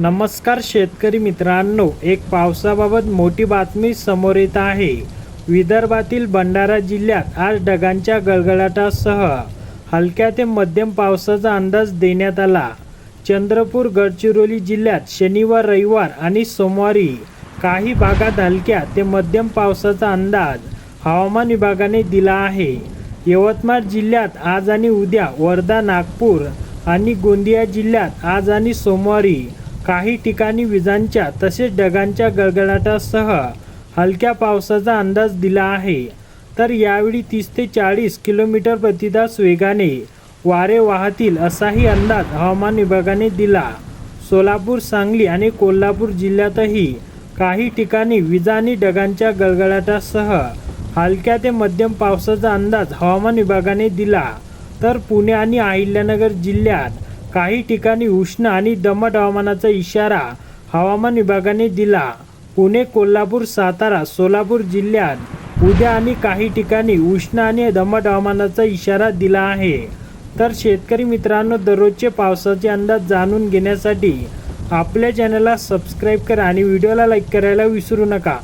नमस्कार शेतकरी मित्रांनो एक पावसाबाबत मोठी बातमी समोर येत आहे. विदर्भातील भंडारा जिल्ह्यात आज ढगांच्या गळगळाटासह हलक्या ते मध्यम पावसाचा अंदाज देण्यात आला. चंद्रपूर गडचिरोली जिल्ह्यात शनिवार रविवार आणि सोमवारी काही भागात हलक्या ते मध्यम पावसाचा अंदाज हवामान विभागाने दिला आहे. यवतमाळ जिल्ह्यात आज आणि उद्या वर्धा नागपूर आणि गोंदिया जिल्ह्यात आज आणि सोमवारी काही ठिकाणी विजांच्या तसेच ढगांच्या गडगडाटासह हलक्या पावसाचा अंदाज दिला आहे. तर यावेळी तीस ते चाळीस किलोमीटर प्रतितास वेगाने वारे वाहतील असाही अंदाज हवामान विभागाने दिला. सोलापूर सांगली आणि कोल्हापूर जिल्ह्यातही काही ठिकाणी विजा आणि ढगांच्या गडगडाटासह हलक्या ते मध्यम पावसाचा अंदाज हवामान विभागाने दिला. तर पुणे आणि अहिल्यानगर जिल्ह्यात काही ठिकाणी उष्ण आणि दमट हवामानाचा इशारा हवामान विभागाने दिला. पुणे कोल्हापूर सातारा सोलापूर जिल्ह्यात उद्या आणि काही ठिकाणी उष्ण आणि दमट हवामानाचा इशारा दिला आहे. तर शेतकरी मित्रांनो दररोजचे पावसाचे अंदाज जाणून घेण्यासाठी आपल्या चॅनलला सबस्क्राईब करा आणि व्हिडिओला लाईक करायला विसरू नका.